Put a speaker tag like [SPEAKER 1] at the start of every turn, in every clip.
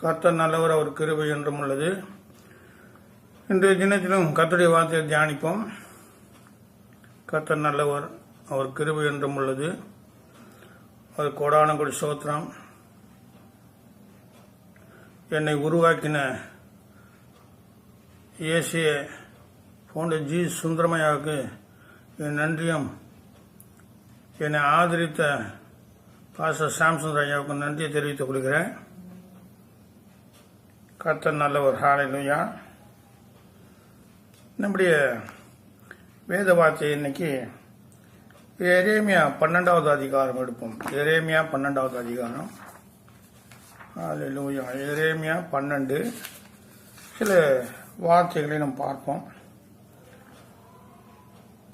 [SPEAKER 1] கர்த்தர் நல்லவர் அவர் கிருபை என்றும் உள்ளது இன்றைய தினத்திலும் கர்த்தருடைய வார்த்தையை தியானிப்போம் கர்த்தர் நல்லவர் அவர் கிருபை என்றும் உள்ளது அவர் கோடான கொடி சோத்திரம் என்னை உருவாக்கின இயேசிய போன்ற ஜி சுந்தரமையாவுக்கு என் நன்றியும் என்னை ஆதரித்த பாச சாம்சுந்தர் ஐயாவுக்கு நன்றியை தெரிவித்துக் கொள்கிறேன் கர்த்தர் ஹாலை ஹாலையா நம்முடைய வேத வார்த்தை இன்னைக்கு எரேமியா பன்னெண்டாவது அதிகாரம் எடுப்போம் எரேமியா பன்னெண்டாவது அதிகாரம் லூயா எரேமியா பன்னெண்டு சில வார்த்தைகளை நம்ம பார்ப்போம்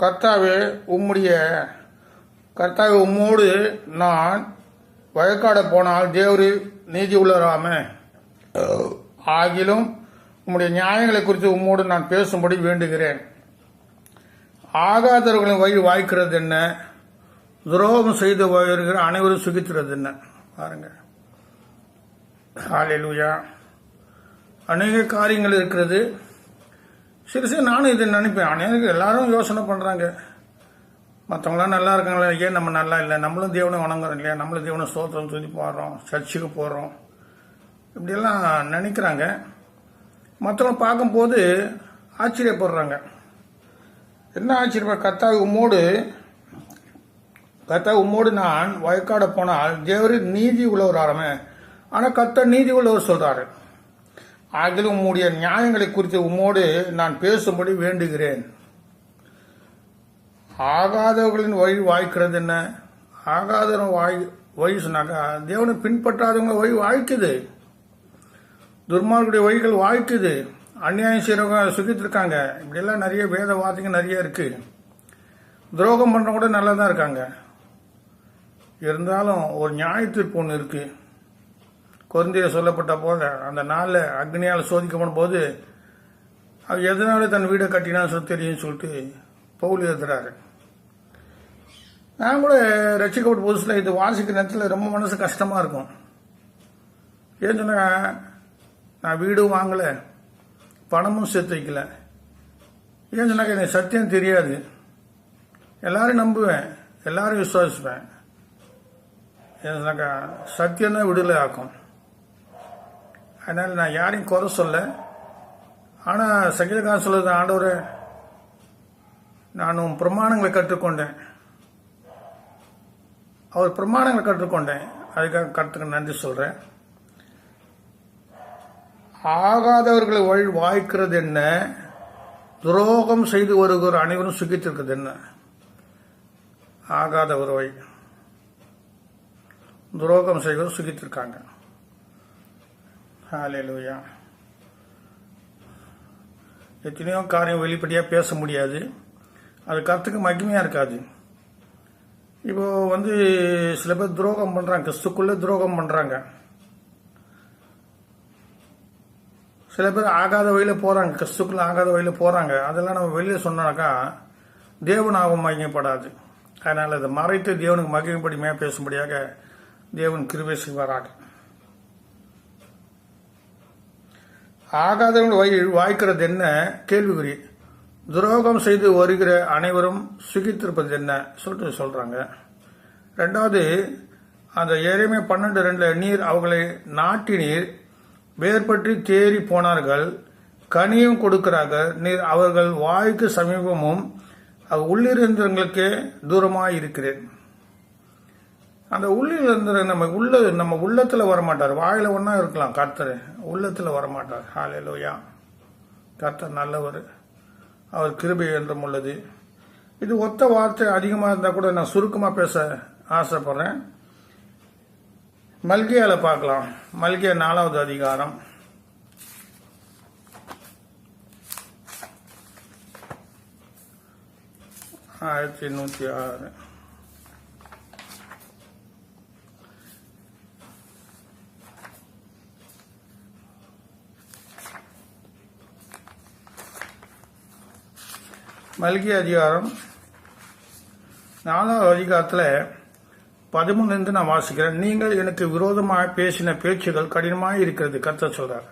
[SPEAKER 1] கர்த்தாவே உம்முடைய கர்த்தாவே உம்மோடு நான் வயக்காட போனால் தேவரு நீதி உள்ளராம uh, ஆகிலும் உம்முடைய நியாயங்களை குறித்து உம்மோடு நான் பேசும்படி வேண்டுகிறேன் ஆகாதவர்களின் வழி வாய்க்கிறது என்ன துரோகம் செய்து வருகிற அனைவரும் சுகித்துறது என்ன பாருங்க ஹாலெலுயா அநேக காரியங்கள் இருக்கிறது சரி சரி நானும் இதை நினைப்பேன் அநேக எல்லாரும் யோசனை பண்ணுறாங்க மற்றவங்களாம் நல்லா இருக்காங்களா ஏன் நம்ம நல்லா இல்லை நம்மளும் தேவனை வணங்குறோம் இல்லையா நம்மளும் தேவனை சோத்திரம் துதி போடுறோம் சர்ச்சுக்கு போடுறோம் இப்படியெல்லாம் நினைக்கிறாங்க மற்றவங்க பார்க்கும்போது ஆச்சரியப்படுறாங்க என்ன ஆச்சரியப்பா கத்தா உம்மோடு கத்தா உம்மோடு நான் வயக்காடு போனால் தேவர் நீதி உள்ளவராரமே ஆனால் கத்த நீதி உள்ளவர் சொல்கிறாரு அதில் உம்முடைய நியாயங்களை குறித்து உம்மோடு நான் பேசும்படி வேண்டுகிறேன் ஆகாதவர்களின் வழி வாய்க்கிறது என்ன ஆகாதவன் வாய் வழி சொன்னாக்கா தேவனை பின்பற்றாதவங்க வழி வாய்க்குது துர்மார்களுடைய வழிகள் வாழ்க்குது அந்நியாயம் செய்கிறவங்க சுகித்திருக்காங்க இப்படியெல்லாம் நிறைய வேத வார்த்தைங்க நிறைய இருக்குது துரோகம் பண்ணுறவங்க கூட நல்லா தான் இருக்காங்க இருந்தாலும் ஒரு நியாய ஒன்று இருக்குது குழந்தைய சொல்லப்பட்ட போல அந்த நாளில் அக்னியால் சோதிக்கப்படும் போது அவர் எதனால தன் வீடை கட்டினான்னு சொல்லி தெரியும் சொல்லிட்டு பவுல் எழுதுறாரு நான் கூட ரசிக்கப்பட்ட புதுசில் இது வாசிக்கிற நேரத்தில் ரொம்ப மனசு கஷ்டமாக இருக்கும் ஏன் சொன்னா நான் வீடும் வாங்கலை பணமும் சேர்த்து வைக்கல ஏன் சொன்னாக்க எனக்கு சத்தியம் தெரியாது எல்லாரும் நம்புவேன் எல்லாரும் விசுவாசிப்பேன் ஏன்னு சொன்னாக்கா சத்தியம் விடுதலை ஆக்கும் அதனால் நான் யாரையும் குறை சொல்ல ஆனால் சங்கீதகாரன் சொல்லுறது ஆண்டவர் நானும் பிரமாணங்களை கற்றுக்கொண்டேன் அவர் பிரமாணங்களை கற்றுக்கொண்டேன் அதுக்காக கற்றுக்க நன்றி சொல்கிறேன் ஆகாதவர்களை வழி வாய்க்கிறது என்ன துரோகம் செய்து வருகிற அனைவரும் சுகித்திருக்கிறது என்ன ஆகாத உறவை துரோகம் செய்வர் சுகித்திருக்காங்க எத்தனையோ காரியம் வெளிப்படையாக பேச முடியாது அது கருத்துக்கு மகிமையாக இருக்காது இப்போ வந்து சில பேர் துரோகம் பண்ணுறாங்க கிறிஸ்துக்குள்ளே துரோகம் பண்ணுறாங்க சில பேர் ஆகாத வழியில் போகிறாங்க கிறிஸ்துக்குள்ள ஆகாத வழியில் போகிறாங்க அதெல்லாம் நம்ம வெளியில் சொன்னாக்கா தேவன் ஆகும் மகிமைப்படாது அதனால் அதை மறைத்து தேவனுக்கு மகிமைப்படிமையாக பேசும்படியாக தேவன் கிருபேசி செய்வாராக ஆகாதவன் வாய் வாய்க்கிறது என்ன கேள்விக்குறி துரோகம் செய்து வருகிற அனைவரும் சுகித்திருப்பது என்ன சொல்லிட்டு சொல்கிறாங்க ரெண்டாவது அந்த ஏழைமை பன்னெண்டு ரெண்டில் நீர் அவர்களை நீர் வேர்பற்றி தேறி போனார்கள் கனியும் கொடுக்கிறார்கள் நீர் அவர்கள் வாய்க்கு சமீபமும் உள்ளிருந்தவங்களுக்கே தூரமாக இருக்கிறேன் அந்த உள்ளிருந்த நம்ம உள்ள நம்ம உள்ளத்தில் வரமாட்டார் வாயில் ஒன்றா இருக்கலாம் கர்த்தர் உள்ளத்தில் வரமாட்டார் ஹாலையிலோயா கர்த்தர் நல்லவர் அவர் கிருபை என்றும் உள்ளது இது ஒத்த வார்த்தை அதிகமாக இருந்தால் கூட நான் சுருக்கமாக பேச ஆசைப்படுறேன் மல்கியால பார்க்கலாம் மல்கியா நாலாவது அதிகாரம் ஆயிரத்தி நூத்தி ஆறு மல்கி அதிகாரம் நாலாவது அதிகாரத்தில் பதிமூணுலேருந்து நான் வாசிக்கிறேன் நீங்கள் எனக்கு விரோதமாக பேசின பேச்சுகள் கடினமாக இருக்கிறது கத்த சொல்கிறார்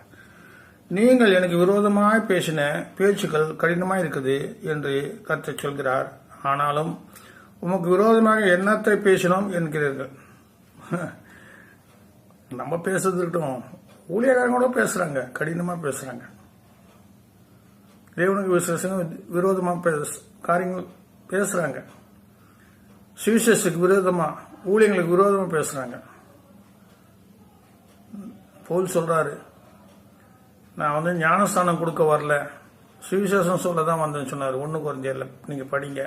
[SPEAKER 1] நீங்கள் எனக்கு விரோதமாக பேசின பேச்சுகள் கடினமாக இருக்குது என்று கத்த சொல்கிறார் ஆனாலும் உமக்கு விரோதமாக என்னத்தை பேசினோம் என்கிறீர்கள் நம்ம பேசுறது இருக்கட்டும் கூட பேசுறாங்க கடினமா பேசுறாங்க தேவனுக்கு விசேஷம் விரோதமா பேச காரியங்கள் பேசுறாங்க சுவிசேஷத்துக்கு விரோதமா ஊழியங்களுக்கு விரோதமாக பேசுகிறாங்க போல் சொல்கிறாரு நான் வந்து ஞானஸ்தானம் கொடுக்க வரல சுவிசேஷம் சொல்ல தான் வந்தேன்னு சொன்னார் ஒன்று குறைஞ்சல நீங்கள் படிங்க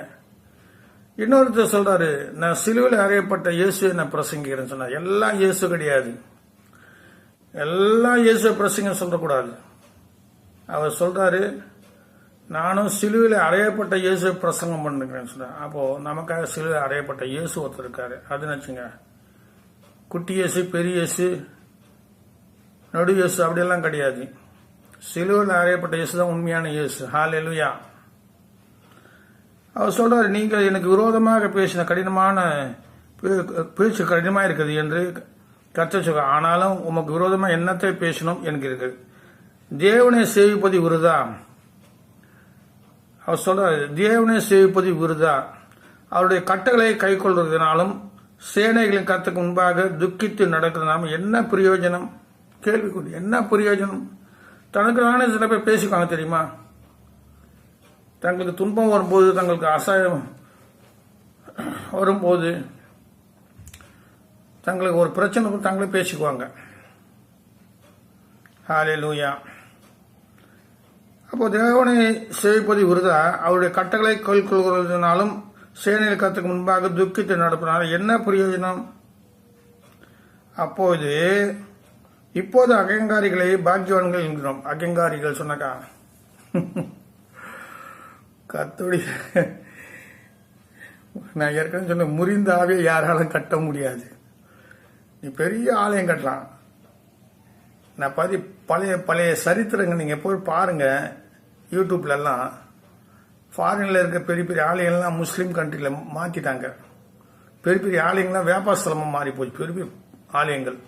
[SPEAKER 1] இன்னொருத்தர் சொல்கிறாரு நான் சிலுவில் அறையப்பட்ட இயேசு என்ன பிரசங்கிக்கிறேன்னு சொன்னார் எல்லாம் இயேசு கிடையாது எல்லாம் இயேசுவை பிரசங்க சொல்லக்கூடாது அவர் சொல்கிறாரு நானும் சிலுவையில் அறையப்பட்ட இயேசு பிரசங்கம் பண்ணுக்கிறேன்னு சொன்னேன் அப்போது நமக்காக சிலுவையில் அறையப்பட்ட இயேசு ஒருத்தர் இருக்காரு அதுன்னு வச்சுங்க குட்டி இயேசு பெரிய இயேசு நடு இயேசு அப்படியெல்லாம் கிடையாது சிலுவையில் அறையப்பட்ட இயேசு தான் உண்மையான இயேசு ஹால் எலுயா அவர் சொல்றாரு நீங்கள் எனக்கு விரோதமாக பேசின கடினமான பேச்சு கடினமாக இருக்குது என்று கத்த சொல்ல ஆனாலும் உமக்கு விரோதமாக என்னத்தை பேசணும் என்கிறது தேவனை சேவிப்பது விருதான் அவர் சொல்றார் தேவனை சேவிப்பது விருதா அவருடைய கட்டுகளை கை கொள்வதனாலும் சேனைகளின் கருத்துக்கு முன்பாக துக்கித்து நடக்கிறதுனாலும் என்ன பிரயோஜனம் கேள்விக்குறி என்ன பிரயோஜனம் தனக்கு நானே சில பேர் பேசிக்குவாங்க தெரியுமா தங்களுக்கு துன்பம் வரும்போது தங்களுக்கு அசாயம் வரும்போது தங்களுக்கு ஒரு பிரச்சனை தங்களே பேசிக்குவாங்க ஹாலே லூயா அப்போ தேவனை சேவிப்பது விருதா அவருடைய கட்டளை சேனையில் கத்துக்கு முன்பாக துக்கித்து நடப்பினாலும் என்ன பிரயோஜனம் அப்போது இப்போது அகங்காரிகளை பாக்கியவான்கள் என்கிறோம் அகங்காரிகள் சொன்னக்கா கத்தோடி நான் ஏற்கனவே சொன்ன முறிந்தாவே யாராலும் கட்ட முடியாது நீ பெரிய ஆலயம் கட்டலாம் நான் பதி பழைய பழைய சரித்திரங்கள் நீங்கள் போய் பாருங்கள் யூடியூப்லலாம் ஃபாரினில் இருக்க பெரிய பெரிய ஆலயங்கள்லாம் முஸ்லீம் கண்ட்ரியில் மாற்றிட்டாங்க பெரிய பெரிய ஆலயங்கள்லாம் வியாபாரஸ்தலமாக மாறி போச்சு பெரிய பெரிய ஆலயங்கள்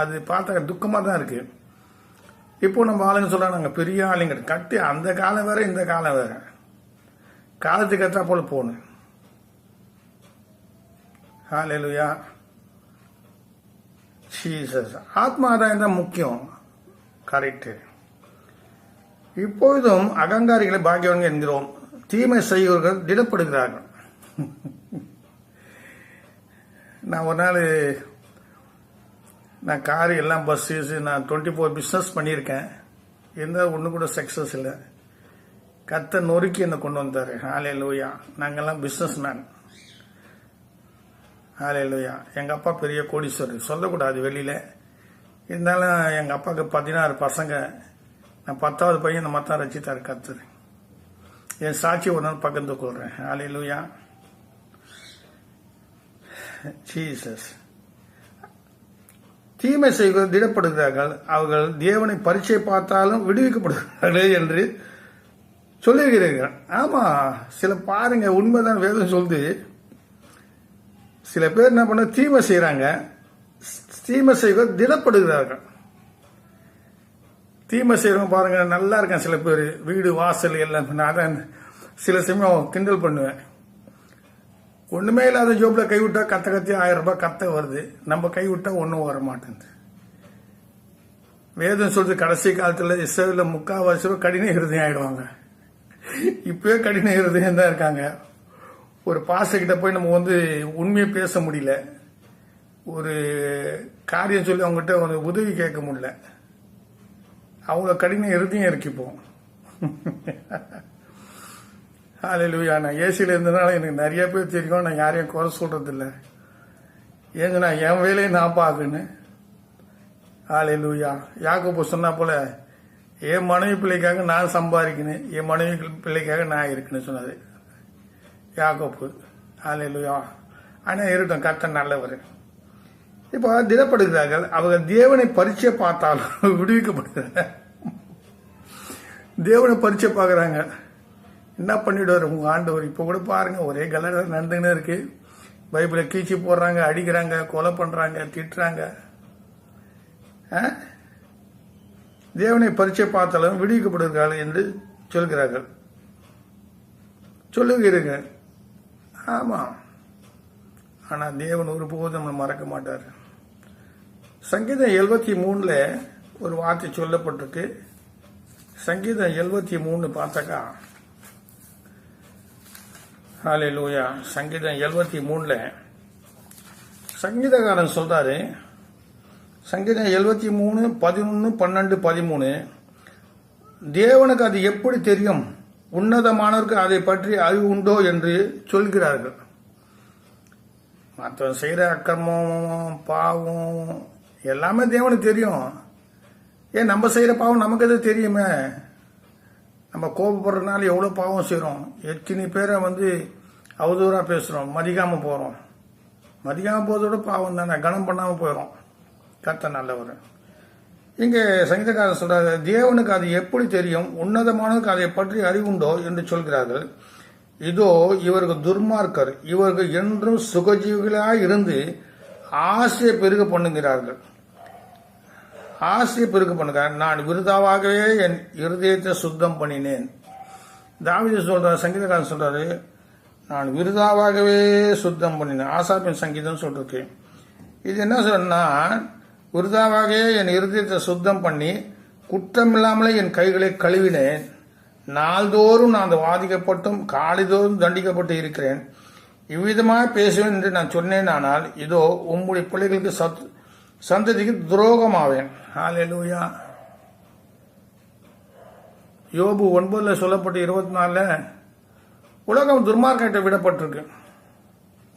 [SPEAKER 1] அது பார்த்தா துக்கமாக தான் இருக்குது இப்போ நம்ம ஆளுங்க சொல்கிறாங்க நாங்கள் பெரிய ஆளுங்க கட்டி அந்த காலம் வேற இந்த காலம் வேற காலத்துக்கு ஏற்றா போல் போகணும் ஹாலேலுயா ஜீசஸ் தான் முக்கியம் கரெக்டு இப்பொழுதும் அகங்காரிகளை பாக்கியவன்கள் என்கிறோம் தீமை செய்வர்கள் திடப்படுகிறார்கள் நான் ஒரு நாள் நான் கார் எல்லாம் பஸ்ஸு நான் டுவெண்ட்டி ஃபோர் பிஸ்னஸ் பண்ணியிருக்கேன் இருந்தால் ஒன்று கூட சக்ஸஸ் இல்லை கத்தை நொறுக்கி என்னை கொண்டு வந்தார் ஹாலே லூயா நாங்கள்லாம் பிஸ்னஸ் மேன் ஹாலே லூயா எங்கள் அப்பா பெரிய கோடீஸ்வரர் சொல்லக்கூடாது வெளியில் இருந்தாலும் எங்கள் அப்பாவுக்கு பதினாறு பசங்க நான் பத்தாவது பையன் இந்த மத்தான் ரச்சித்தார் கத்துரு என் சாட்சி உடனே பகிர்ந்து கொள்றேன் லூயா ஜீசஸ் தீமை செய்வது திடப்படுகிறார்கள் அவர்கள் தேவனை பரீட்சை பார்த்தாலும் விடுவிக்கப்படுகிறார்கள் என்று சொல்லுகிறீர்கள் ஆமா சில பாருங்க உண்மைதான் வேதம் சொல்லுது சில பேர் என்ன பண்ண தீமை செய்யறாங்க தீமை செய்வது திடப்படுகிறார்கள் தீமை செய்யறவங்க பாருங்க நல்லா இருக்கேன் சில பேர் வீடு வாசல் எல்லாம் நான் சில சமயம் கிண்டல் பண்ணுவேன் ஒன்றுமே இல்லாத ஜோப்பில் கைவிட்டா கத்த கத்தி ஆயிரம் ரூபாய் கத்த வருது நம்ம கைவிட்டா ஒன்றும் வர மாட்டேங்குது வேதம் சொல்றது கடைசி காலத்தில் இஸ்ரேலில் முக்கால்வாசி ரூபா கடின இருதயம் ஆயிடுவாங்க இப்போயே கடின இருதயம் தான் இருக்காங்க ஒரு பாசக்கிட்ட போய் நம்ம வந்து உண்மையை பேச முடியல ஒரு காரியம் சொல்லி அவங்ககிட்ட உதவி கேட்க முடியல அவ்வளோ கடின இருதியும் இருக்கிப்போம் ஆலையிலுயா நான் ஏசியில் இருந்ததுனால எனக்கு நிறைய பேர் தெரியும் நான் யாரையும் குறை சொல்கிறதில்ல ஏங்க நான் என் வேலையை நான் பார்க்குன்னு ஆலையிலுயா யாக்கப்பு சொன்னா போல் என் மனைவி பிள்ளைக்காக நான் சம்பாதிக்கணும் என் மனைவி பிள்ளைக்காக நான் இருக்குன்னு சொன்னது ஆலை ஆலையிலுயா ஆனால் இருக்கட்டும் கத்த நல்லவர் இப்போ திடப்படுகிறார்கள் அவர்கள் தேவனை பரிச்சை பார்த்தாலும் விடுவிக்கப்படுகிறார்கள் தேவனை பரிச்சை பார்க்குறாங்க என்ன பண்ணிவிடுவார் உங்கள் ஆண்டவர் இப்போ கூட பாருங்க ஒரே கலர் நடந்துன்னு இருக்கு பைபிளை கீச்சி போடுறாங்க அடிக்கிறாங்க கொலை பண்ணுறாங்க திட்டுறாங்க தேவனை பரிச்சை பார்த்தாலும் விடுவிக்கப்படுகிறார்கள் என்று சொல்கிறார்கள் சொல்லுகிறீங்க ஆமாம் ஆனால் தேவன் ஒருபோதும் மறக்க மாட்டார் சங்கீதம் எழுபத்தி மூணில் ஒரு வார்த்தை சொல்லப்பட்டிருக்கு சங்கீதம் எழுபத்தி மூணு பார்த்தாக்கா ஹாலே லூயா சங்கீதம் எழுபத்தி மூணில் சங்கீதக்காரன் சொல்கிறாரு சங்கீதம் எழுபத்தி மூணு பதினொன்று பன்னெண்டு பதிமூணு தேவனுக்கு அது எப்படி தெரியும் உன்னதமானவருக்கு அதை பற்றி அறிவு உண்டோ என்று சொல்கிறார்கள் மற்றவன் செய்கிற அக்கிரமம் பாவம் எல்லாமே தேவனுக்கு தெரியும் ஏன் நம்ம செய்கிற பாவம் நமக்கு எது தெரியுமே நம்ம கோபப்படுறதுனால எவ்வளோ பாவம் செய்கிறோம் எத்தனை பேரை வந்து அவதூறாக பேசுகிறோம் மதிக்காமல் போகிறோம் மதிக்காமல் போகிறதோட பாவம் தானே கனம் பண்ணாமல் போயிடும் கத்த நல்லவர் இங்கே சங்கீதக்காரர் சொல்கிறார் தேவனுக்கு அது எப்படி தெரியும் உன்னதமானதுக்கு அதை பற்றி அறிவுண்டோ என்று சொல்கிறார்கள் இதோ இவர்கள் துர்மார்க்கர் இவர்கள் என்றும் சுகஜீவிகளாக இருந்து ஆசையை பெருக பண்ணுகிறார்கள் ஆசிரியை பெருக்கு பண்ணுற நான் விருதாவாகவே என் இருதயத்தை சுத்தம் பண்ணினேன் தாவித சொல்றாரு சங்கீதக்காரன் சொல்றாரு நான் விருதாவாகவே சுத்தம் பண்ணினேன் ஆசாப்பின் சங்கீதம் சொல்றேன் இது என்ன சொன்னா விருதாவாகவே என் இருதயத்தை சுத்தம் பண்ணி இல்லாமலே என் கைகளை கழுவினேன் நாள்தோறும் நான் அந்த வாதிக்கப்பட்டும் காலிதோறும் தண்டிக்கப்பட்டு இருக்கிறேன் இவ்விதமாக பேசுவேன் என்று நான் சொன்னேன் ஆனால் இதோ உம்முடைய பிள்ளைகளுக்கு சத்து சந்ததிக்கு துரோகமாவேன் ஹalleluya யோபு ஒன்பதில் சொல்லப்பட்ட இருபத்தி நாலில் உலகம் துர்மார்க்கிட்ட விடப்பட்டிருக்கு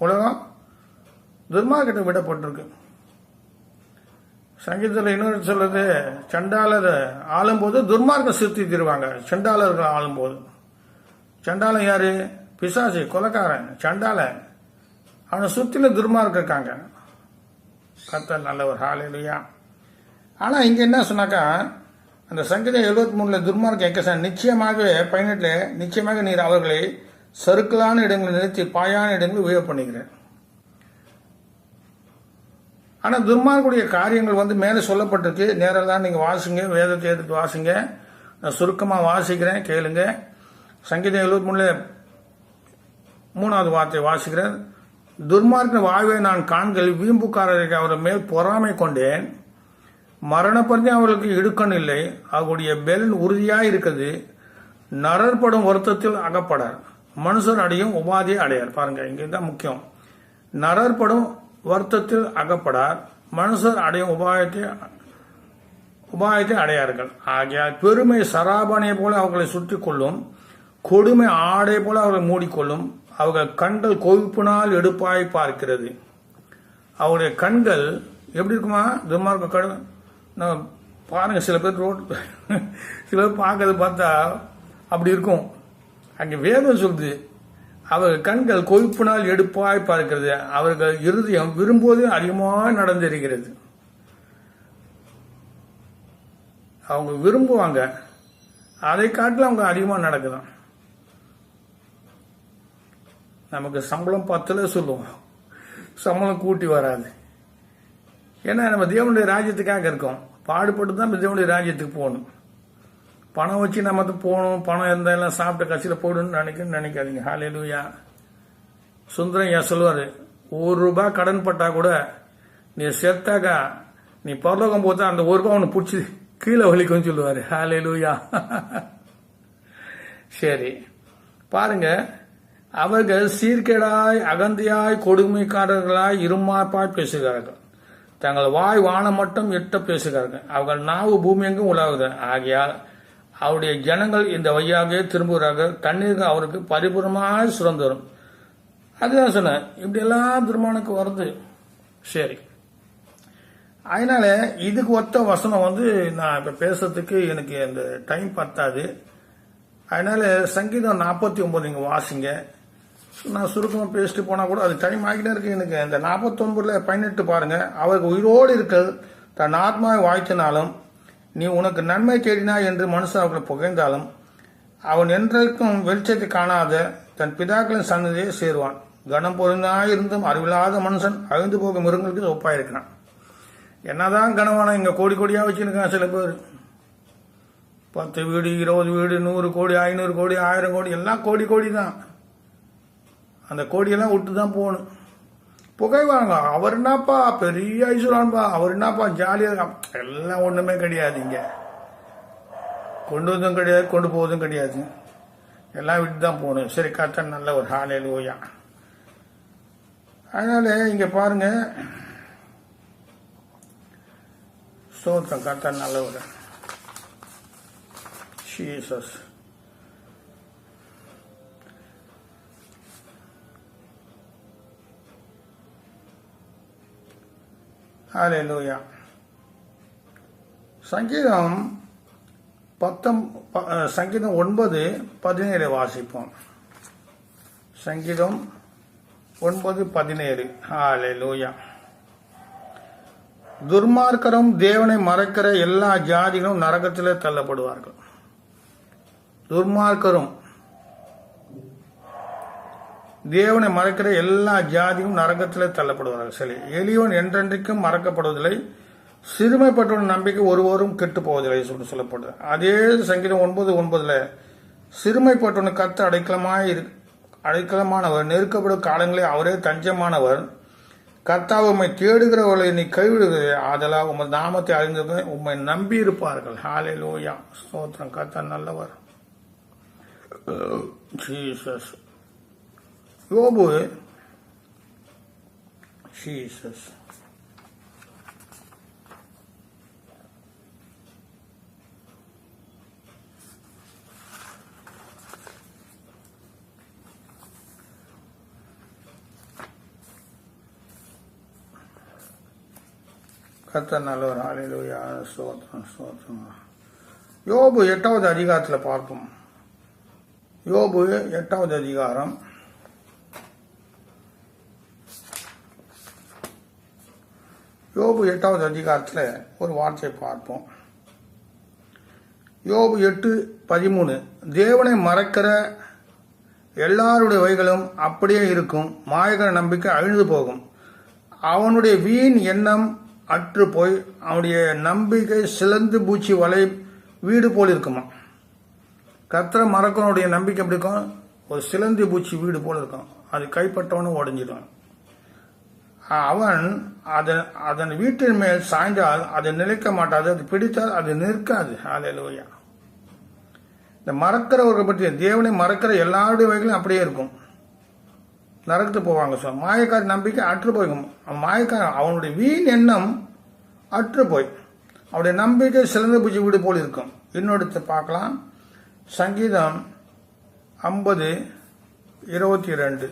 [SPEAKER 1] உலகம் துர்மார்க்கிட்ட விடப்பட்டிருக்கு சங்கீதத்தில் இன்னொரு சொல்றது சண்டாளர் ஆளும்போது துர்மார்க்க சிறுத்தி தருவாங்க சண்டாளர்கள் ஆளும்போது சண்டாளன் யாரு பிசாசி கொலக்காரன் சண்டாளன் அவனை சுற்றில துர்மார்க்க இருக்காங்க கத்தர் நல்லவர் ஹால் இல்லையா ஆனால் இங்கே என்ன சொன்னாக்கா அந்த சங்கீதம் எழுபத்தி மூணில் துர்மார்க் எக்கசன் நிச்சயமாகவே பயணத்தில் நிச்சயமாக நீர் அவர்களை சருக்கலான இடங்களை நிறுத்தி பாயான இடங்களை உயர் பண்ணிக்கிறேன் ஆனால் துர்மார்க்குடைய காரியங்கள் வந்து மேலே சொல்லப்பட்டிருக்கு நேரெல்லாம் நீங்கள் வாசிங்க வேதத்தை எடுத்து வாசிங்க நான் சுருக்கமாக வாசிக்கிறேன் கேளுங்க சங்கீதம் எழுபத்தி மூணில் மூணாவது வார்த்தையை வாசிக்கிறேன் துர்மார்க்க வாழ்வை நான் காண்கள் வீம்புக்காரருக்கு அவர் மேல் பொறாமை கொண்டேன் மரணப்பறி அவளுக்கு இடுக்கண் இல்லை அவருடைய பெல் உறுதியாக இருக்குது நரற்படும் வருத்தத்தில் அகப்படார் மனுஷர் அடையும் உபாதியை அடையார் பாருங்க இங்கே தான் முக்கியம் நரற்படும் வருத்தத்தில் அகப்படார் மனுஷர் அடையும் உபாயத்தை உபாயத்தை அடையார்கள் ஆகையால் பெருமை சராபனை போல அவர்களை சுற்றி கொள்ளும் கொடுமை ஆடை போல அவர்களை மூடிக்கொள்ளும் அவர்கள் கண்கள் கொவிப்பினால் எடுப்பாய் பார்க்கிறது அவருடைய கண்கள் எப்படி இருக்குமா துர்மார்க்க கடன் பாருங்க பாருங்கள் சில பேர் ரோட் சில பேர் பார்க்கறது பார்த்தா அப்படி இருக்கும் அங்கே வேதம் சொல்லுது அவர்கள் கண்கள் கொவிப்புனால் எடுப்பாய் பார்க்கிறது அவர்கள் இருதயம் விரும்புவது அதிகமாக நடந்திருக்கிறது அவங்க விரும்புவாங்க அதை காட்டில் அவங்க அதிகமாக நடக்குதான் நமக்கு சம்பளம் பத்தில் சொல்லுவோம் சம்பளம் கூட்டி வராது ஏன்னா நம்ம தேவனுடைய ராஜ்யத்துக்காக இருக்கோம் பாடுபட்டு தான் தேவனுடைய ராஜ்யத்துக்கு போகணும் பணம் வச்சு நம்ம போகணும் பணம் இருந்தாலும் சாப்பிட்ட கட்சியில் போடுன்னு நினைக்கணும்னு நினைக்காதீங்க ஹாலே லூயா சுந்தரம் ஏன் சொல்லுவார் ஒரு ரூபாய் கடன் பட்டா கூட நீ செத்தாக்கா நீ பரலோகம் போத்தா அந்த ஒரு ரூபாய் ஒன்று பிடிச்சி கீழே வலிக்கும் சொல்லுவார் ஹாலே லூயா சரி பாருங்க அவர்கள் சீர்கேடாய் அகந்தியாய் கொடுமைக்காரர்களாய் இருமாப்பாய் பேசுகிறார்கள் தங்கள் வாய் வானம் மட்டும் எட்ட பேசுகிறார்கள் அவர்கள் நாவு எங்கும் உலாவுது ஆகையால் அவருடைய ஜனங்கள் இந்த வையாகவே திரும்புகிறார்கள் தண்ணீர் அவருக்கு பரிபூர்ணமாக சுரந்தரும் அதுதான் இப்படி இப்படியெல்லாம் திருமணக்கு வருது சரி அதனால இதுக்கு ஒத்த வசனம் வந்து நான் இப்போ பேசுறதுக்கு எனக்கு அந்த டைம் பத்தாது அதனால சங்கீதம் நாற்பத்தி ஒன்பது நீங்கள் வாசிங்க நான் சுருக்கமாக பேசிட்டு போனால் கூட அது டைம் ஆகிட்டே இருக்கு எனக்கு இந்த நாற்பத்தொம்பதுல பதினெட்டு பாருங்கள் அவருக்கு உயிரோடு இருக்கல் தன் ஆத்மாவை வாய்த்தினாலும் நீ உனக்கு நன்மை தேடினா என்று மனுஷன் அவர்களை புகைந்தாலும் அவன் என்றைக்கும் வெளிச்சத்தை காணாத தன் பிதாக்களின் சன்னதியை சேருவான் கனம் பொருந்தாயிருந்தும் அறிவில்லாத மனுஷன் அழிந்து போகும் மிருகங்களுக்கு ஒப்பாயிருக்கிறான் என்னதான் கனவான இங்கே கோடி கோடியா வச்சிருக்கான் சில பேர் பத்து வீடு இருபது வீடு நூறு கோடி ஐநூறு கோடி ஆயிரம் கோடி எல்லாம் கோடி கோடி தான் அந்த கோடியெல்லாம் விட்டு தான் போகணும் புகைவாங்க அவர் என்னப்பா பெரிய ஐசுரான்பா அவர் என்னப்பா ஜாலியாக எல்லாம் ஒன்றுமே கிடையாது இங்கே கொண்டு வந்தும் கிடையாது கொண்டு போவதும் கிடையாது எல்லாம் விட்டு தான் போகணும் சரி கத்தன் நல்ல ஒரு ஹாலே ஓயா அதனால் இங்கே பாருங்கள் ஸ்தோத்திரம் கத்தன் நல்ல ஒரு Jesus. ஹலே லூயா சங்கீதம் பத்தம் சங்கீதம் ஒன்பது பதினேழு வாசிப்போம் சங்கீதம் ஒன்பது பதினேழு ஹாலே லூயா துர்மார்க்கரும் தேவனை மறக்கிற எல்லா ஜாதிகளும் நரகத்திலே தள்ளப்படுவார்கள் துர்மார்க்கரும் தேவனை மறக்கிற எல்லா ஜாதியும் நரகத்திலே தள்ளப்படுவார்கள் சரி எளியவன் என்றென்றைக்கும் மறக்கப்படுவதில்லை சிறுமைப்பட்டவன் நம்பிக்கை ஒருவரும் கெட்டு போவதில்லை சொல்லி சொல்லப்படுது அதே சங்கீதம் ஒன்பது ஒன்பதுல சிறுமைப்பட்டவன் கத்து அடைக்கலமாய் அடைக்கலமானவர் நெருக்கப்படும் காலங்களே அவரே தஞ்சமானவர் கர்த்தா உண்மை தேடுகிறவர்களை நீ கைவிடுகிறது ஆதலாக உமது நாமத்தை அறிந்தது உண்மை நம்பி இருப்பார்கள் ஹாலே லோயா ஸ்தோத்திரம் கர்த்தா நல்லவர் ஜீசஸ் oh, யோபு ஜீசஸ் கத்த நல்லவர் ஆலையிலோயா சோத்திரம் சோத்திரம் யோபு எட்டாவது அதிகாரத்தில் பார்ப்போம் யோபு எட்டாவது அதிகாரம் யோபு எட்டாவது அதிகாரத்தில் ஒரு வார்த்தையை பார்ப்போம் யோபு எட்டு பதிமூணு தேவனை மறக்கிற எல்லாருடைய வைகளும் அப்படியே இருக்கும் மாயகர நம்பிக்கை அழிந்து போகும் அவனுடைய வீண் எண்ணம் அற்று போய் அவனுடைய நம்பிக்கை சிலந்து பூச்சி வலை வீடு போல் இருக்குமா கத்திர மறக்கனுடைய நம்பிக்கை எப்படி இருக்கும் ஒரு சிலந்தி பூச்சி வீடு போல் இருக்கும் அது கைப்பட்டவனும் உடஞ்சிடும் அவன் அதன் அதன் வீட்டின் மேல் சாய்ந்தால் அது நிலைக்க மாட்டாது அது பிடித்தால் அது நிற்காது அலையிலோயா இந்த மறக்கிறவர்களை பற்றி தேவனை மறக்கிற எல்லாருடைய வகைகளும் அப்படியே இருக்கும் நரக்கத்து போவாங்க ஸோ மாயக்கார நம்பிக்கை அற்று போய் மாயக்காரன் அவனுடைய வீண் எண்ணம் அற்று போய் அவருடைய நம்பிக்கை சிறந்த பூஜை வீடு போல் இருக்கும் இன்னொருத்த பார்க்கலாம் சங்கீதம் ஐம்பது இருபத்தி ரெண்டு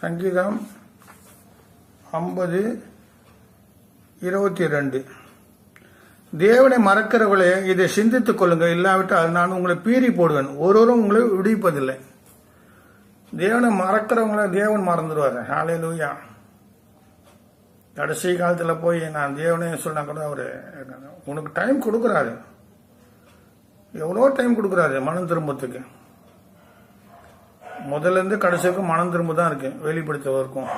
[SPEAKER 1] சங்கீதம் ஐம்பது இருபத்தி ரெண்டு தேவனை மறக்கிறவர்களே இதை சிந்தித்துக் கொள்ளுங்க இல்லாவிட்டால் நான் உங்களை பீறி போடுவேன் ஒருவரும் உங்களை விடுவிப்பதில்லை தேவனை மறக்கிறவங்கள தேவன் மறந்துடுவார் ஹாலே லூயா கடைசி காலத்தில் போய் நான் தேவனே சொன்னா கூட அவர் உனக்கு டைம் கொடுக்குறாரு எவ்வளோ டைம் கொடுக்குறாரு மனம் திரும்பத்துக்கு முதல்ல இருந்து கடைசிக்கும் மனம் திரும்ப தான் இருக்கு வெளிப்படுத்துவதற்கும்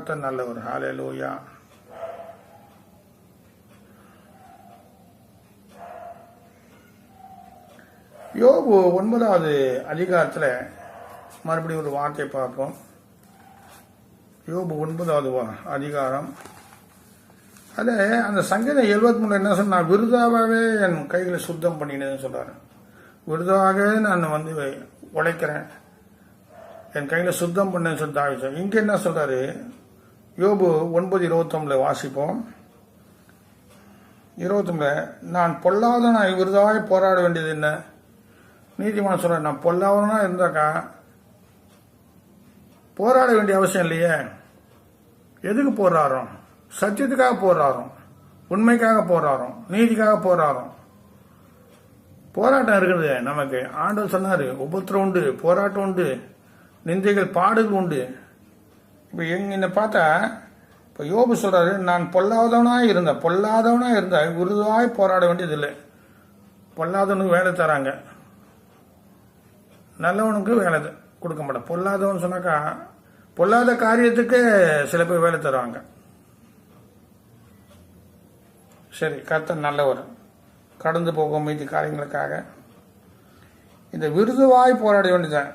[SPEAKER 1] நல்ல நல்லவர் ஹாலே லோயா யோபு ஒன்பதாவது அதிகாரத்தில் மறுபடியும் ஒரு வார்த்தை பார்ப்போம் யோபு ஒன்பதாவது அதிகாரம் அது அந்த சங்கீதம் எழுபத்தி மூணு என்ன சொன்னால் விருதாவே என் கைகளை சுத்தம் பண்ணிடுதுன்னு சொல்றாரு விருதாக நான் வந்து உழைக்கிறேன் என் கையில் சுத்தம் பண்ணேன்னு சொல்லி தாவிச்சோம் இங்கே என்ன சொல்கிறாரு யோபு ஒன்பது இருபத்தொன்னில் வாசிப்போம் இருபத்தொம்பதில் நான் பொல்லாத நான் விருதாய் போராட வேண்டியது என்ன நீதிமன்றம் சொல்ற நான் பொல்லாதனா இருந்தாக்கா போராட வேண்டிய அவசியம் இல்லையே எதுக்கு போராடுறோம் சத்தியத்துக்காக போராடுறோம் உண்மைக்காக போராடுறோம் நீதிக்காக போராடுறோம் போராட்டம் இருக்கிறது நமக்கு ஆண்டவர் சொன்னார் உபத்திரம் உண்டு போராட்டம் உண்டு நிந்தைகள் பாடுகள் உண்டு இப்போ எங் என்னை பார்த்தா இப்போ யோபு சொல்கிறாரு நான் பொல்லாதவனாக இருந்தேன் பொல்லாதவனாக இருந்தேன் உருதுவாய் போராட வேண்டியதில்லை பொல்லாதவனுக்கு வேலை தராங்க நல்லவனுக்கு வேலை கொடுக்க மாட்டேன் பொல்லாதவன் சொன்னாக்கா பொல்லாத காரியத்துக்கு சில பேர் வேலை தருவாங்க சரி கர்த்தர் நல்லவர் கடந்து போகும் மீதி காரியங்களுக்காக இந்த விருதுவாய் போராட வேண்டியதான்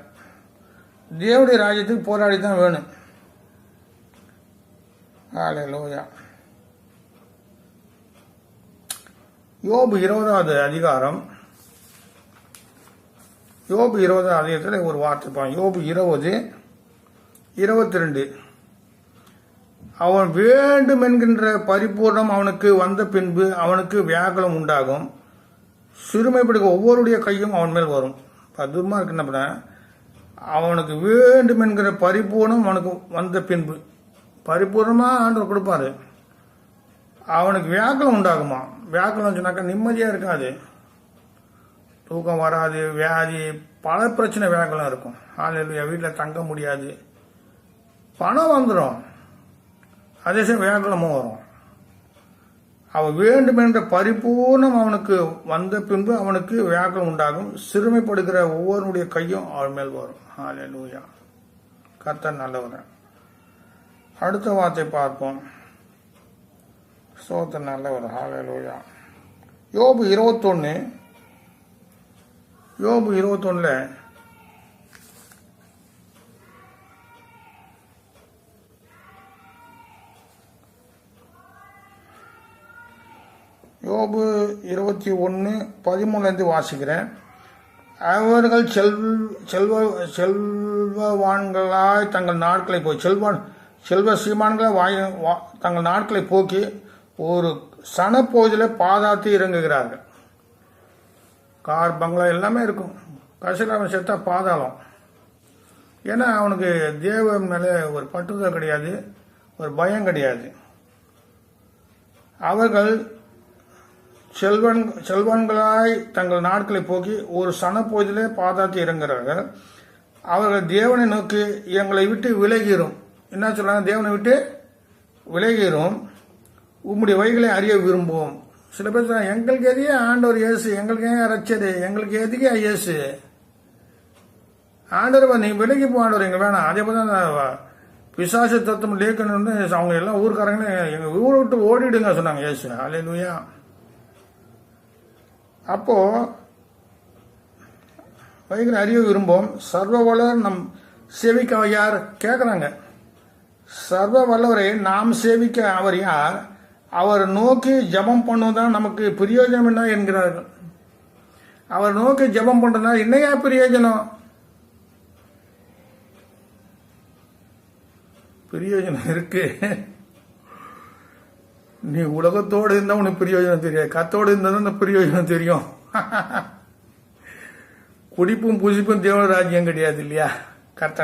[SPEAKER 1] தேவடைய ராஜ்யத்துக்கு போராடி தான் வேணும் ஆலையிலோயா யோபு இருபதாவது அதிகாரம் யோபு இருபதாவது அதிகாரத்தில் ஒரு வார்த்தைப்பான் யோபு இருபது இருபத்தி ரெண்டு அவன் வேண்டும் என்கின்ற பரிபூர்ணம் அவனுக்கு வந்த பின்பு அவனுக்கு வியாகுலம் உண்டாகும் சிறுமைப்படுக்க ஒவ்வொருடைய கையும் அவன் மேல் வரும் பதுமா இருக்கு என்ன பண்ண அவனுக்கு வேண்டும் என்கிற பரிபூர்ணம் அவனுக்கு வந்த பின்பு பரிபூர்ணமா ஆண்டவர் கொடுப்பாரு அவனுக்கு வியாக்குலம் உண்டாகுமா வியாக்குலம் சொன்னாக்கா நிம்மதியாக இருக்காது தூக்கம் வராது வியாதி பல பிரச்சனை வியாக்கலம் இருக்கும் ஆளுடைய வீட்டில் தங்க முடியாது பணம் வந்துடும் அதே சமயம் வியாக்கலமும் வரும் அவன் வேண்டுமென்ற பரிபூர்ணம் அவனுக்கு வந்த பின்பு அவனுக்கு வியாக்கம் உண்டாகும் சிறுமைப்படுகிற ஒவ்வொருடைய கையும் அவன் மேல் வரும் ஆலே லூயா நல்லவர் அடுத்த வார்த்தை பார்ப்போம் சோத்த நல்லவர் ஹாலூயா லூயா யோபு இருபத்தொன்னு யோபு இருபத்தொன்னில் யோபு இருபத்தி ஒன்று பதிமூணுலேருந்து வாசிக்கிறேன் அவர்கள் செல் செல்வ செல்வவான்களாய் தங்கள் நாட்களை போய் செல்வான் செல்வ சீமான்களை வாய் தங்கள் நாட்களை போக்கி ஒரு சனப்போதில் பாதாத்து இறங்குகிறார்கள் கார் பங்களா எல்லாமே இருக்கும் கசிராமன் செத்தா பாதாளம் ஏன்னா அவனுக்கு தேவ மேலே ஒரு பற்றுதல் கிடையாது ஒரு பயம் கிடையாது அவர்கள் செல்வன் செல்வன்களாய் தங்கள் நாட்களை போக்கி ஒரு சனப்பொழுதிலே பாதாத்து இறங்குறார்கள் அவர்கள் தேவனை நோக்கி எங்களை விட்டு விலகிறோம் என்ன சொல்றாங்க தேவனை விட்டு விலகிறோம் உம்முடைய வழிகளை அறிய விரும்புவோம் சில பேர் சொன்னாங்க எங்களுக்கு எதையே ஆண்டவர் இயேசு எங்களுக்கு ஏன் ரச்சது எங்களுக்கு எதுக்கே இயேசு ஆண்டவர் நீ விலகி போ ஆண்டவர் எங்க வேணாம் அதே போல தான் பிசாசு தத்துவம் லேக்கணும்னு அவங்க எல்லாம் ஊருக்காரங்களும் எங்கள் ஊரை விட்டு ஓடிடுங்க சொன்னாங்க இயேசு அலையிலுயா அப்போது பயங்கர அறிவு விரும்பும் சர்வ வல்லவர் நம் சேவிக்க அவர் யார் கேட்குறாங்க சர்வ வல்லவரை நாம் சேவிக்க அவர் யார் அவர் நோக்கி ஜபம் பண்ணுவதுதான் நமக்கு பிரயோஜனம் என்ன என்கிறார்கள் அவர் நோக்கி ஜபம் பண்ணுறதுனா என்னையா பிரயோஜனம் பிரயோஜனம் இருக்குது நீ உலகத்தோடு இருந்தா உனக்கு பிரயோஜனம் தெரியாது கத்தோடு இருந்தா தான் பிரயோஜனம் தெரியும் குடிப்பும் புசிப்பும் தேவராஜ்யம் கிடையாது இல்லையா கர்த்தனா